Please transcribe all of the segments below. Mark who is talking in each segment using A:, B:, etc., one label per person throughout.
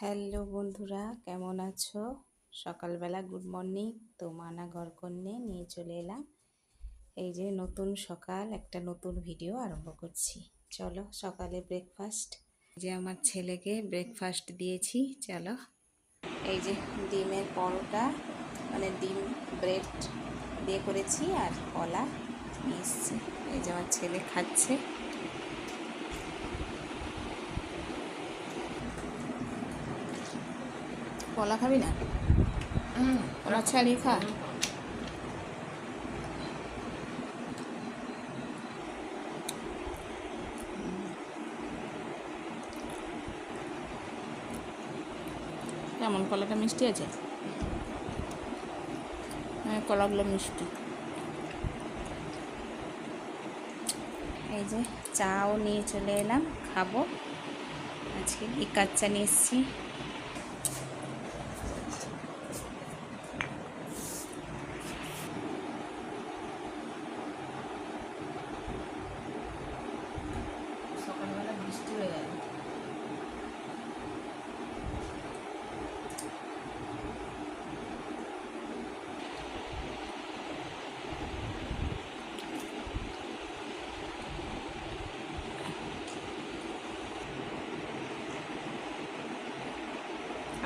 A: Hello বন্ধুরা, কেমন আছো? সকালবেলা গুড মর্নিং, তো মানা ঘর কন্যে নিয়ে চলে এলাম। এই যে নতুন সকাল, একটা নতুন ভিডিও আরম্ভ করছি। চলো, সকালে ব্রেকফাস্ট যে আমার ছেলেকে ব্রেকফাস্ট দিয়েছি, চলো। এই যে ডিমের পরোটা মানে ডিম ব্রেড দিয়ে করেছি আর কলা নিয়ে এই যে আমার ছেলে খাচ্ছে। কলা খাবি না? কলা ছাড়িয়ে খা। কেমন কলাটা মিষ্টি আছে? হ্যাঁ কলাগুলো মিষ্টি। এই যে চাও নিয়ে চলে এলাম, খাব। আজকে লিকার চা নিয়ে এসেছি সকালবেলা বৃষ্টি হয়ে গেল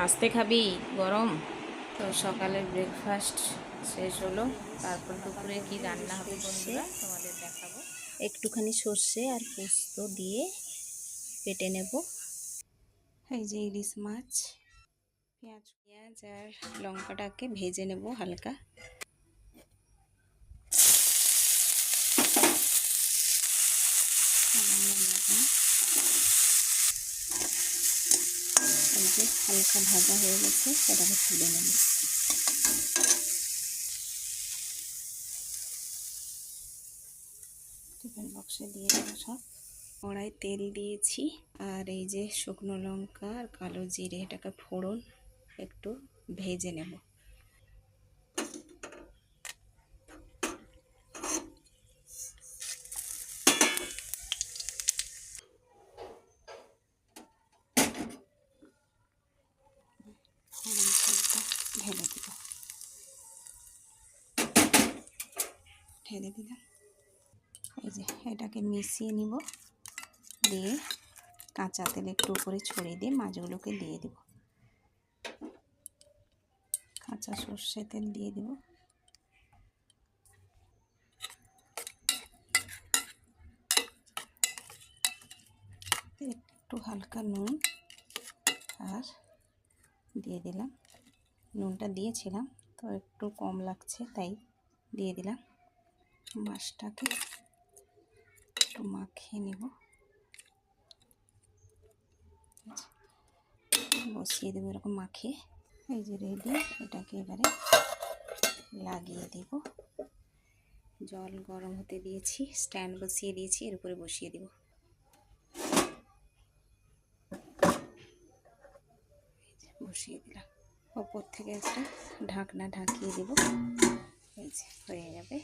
A: আসতে খাবি, গরম। তো সকালের ব্রেকফাস্ট শেষ হলো। তারপর দুপুরে কি রান্না হবে বন্ধুরা, তোমাদের দেখাবো। একটুখানি সর্ষে আর পোস্ত দিয়ে পেটে নেব। এই যে ইলিশ মাছ, পেঁয়াজ পেঁয়াজ আর লঙ্কাটাকে ভেজে নেব হালকা। এই যে হালকা ভাজা হয়ে গেছে সেটাকে তুলে নেব। টিফিন বক্সে দিয়ে দেবো সব। কড়াই তেল দিয়েছি, আর এই যে শুকনো লঙ্কা আর কালো জিরে, এটাকে ফোড়ন একটু ভেজে নেব ফোড়ন তেলটা ঢেলে দিব। ঢেলে দিলাম। এই যে এটাকে মিশিয়ে নিব। দিয়ে কাঁচা তেল একটু উপরে ছড়িয়ে দিয়ে মাছগুলোকে দিয়ে দেব। কাঁচা সর্ষে তেল দিয়ে দেব। একটু হালকা নুন আর দিয়ে দিলাম। নুনটা দিয়েছিলাম, তো একটু কম লাগছে, তাই দিয়ে দিলাম। মাছটাকে একটু মাখিয়ে নেব। বসিয়ে দেবো এরকম মাখিয়ে। এই যে রেডি এটাকে এবারে লাগিয়ে দেব। জল গরম হতে দিয়েছি স্ট্যান্ড বসিয়ে দিয়েছি, এর উপরে বসিয়ে দেব। বসিয়ে দিলাম। ওপর থেকে একটা ঢাকনা ঢাকিয়ে দেব। এই যে, হয়ে যাবে।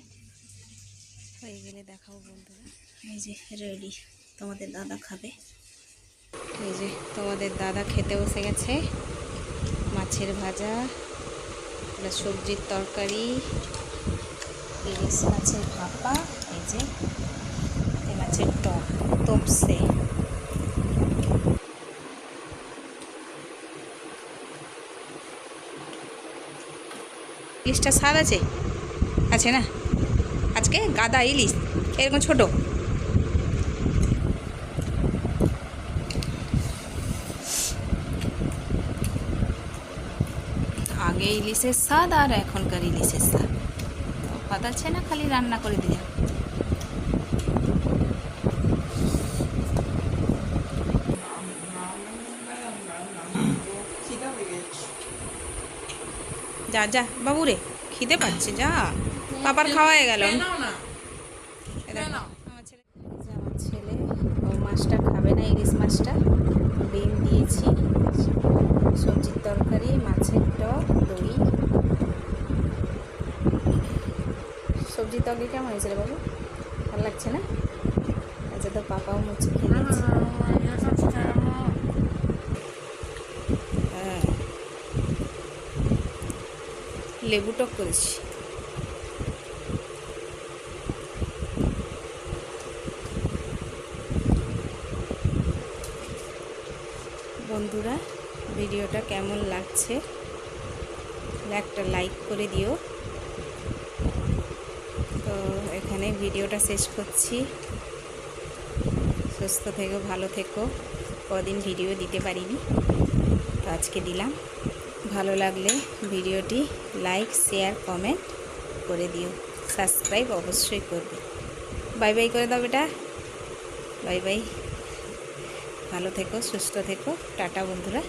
A: হয়ে গেলে দেখাবো বন্ধুরা। এই যে, রেডি। তোমাদের দাদা খাবে। এই যে, তোমাদের দাদা খেতে বসে গেছে। মাছের ভাজা সবজির তরকারি, ইলিশ মাছের ভাপা, এই যে মাছের টক, তপসে। ইলিশটা স্বাদ আছে? আছে না? আজকে গাদা ইলিশ, এরকম ছোট। আগে ইলিশের স্বাদ আর এখনকার ইলিশের স্বাদ। তফাৎ আছে না, খালি রান্না করে দিলে যা যা বাবু রে খিদে পাচ্ছে যা। পাপার খাওয়া হয়ে গেল। আমার ছেলে ও মাছটা খাবে না ইলিশ মাছটা। ডিম দিয়েছি সবজির তরকারি মাছের টক দই। সবজির তরকারি কেমন হয়েছে রে বাবু? ভালো লাগছে না? আচ্ছা তো পাপাও মুছে খেয়ে লেবু টক করেছি। বন্ধুরা, ভিডিওটা কেমন লাগছে? একটা লাইক করে দিও। তো এখানে ভিডিওটা শেষ করছি। সুস্থ থেকো, ভালো থেকো। কদিন ভিডিও দিতে পারিনি, তো আজকে দিলাম। ভালো লাগলে ভিডিওটি লাইক, শেয়ার, কমেন্ট করে দিও। সাবস্ক্রাইব অবশ্যই করবে। বাই বাই করে দাও বেটা। Bye bye. ভালো থেকো, সুস্থ থেকো। টাটা বন্ধুরা।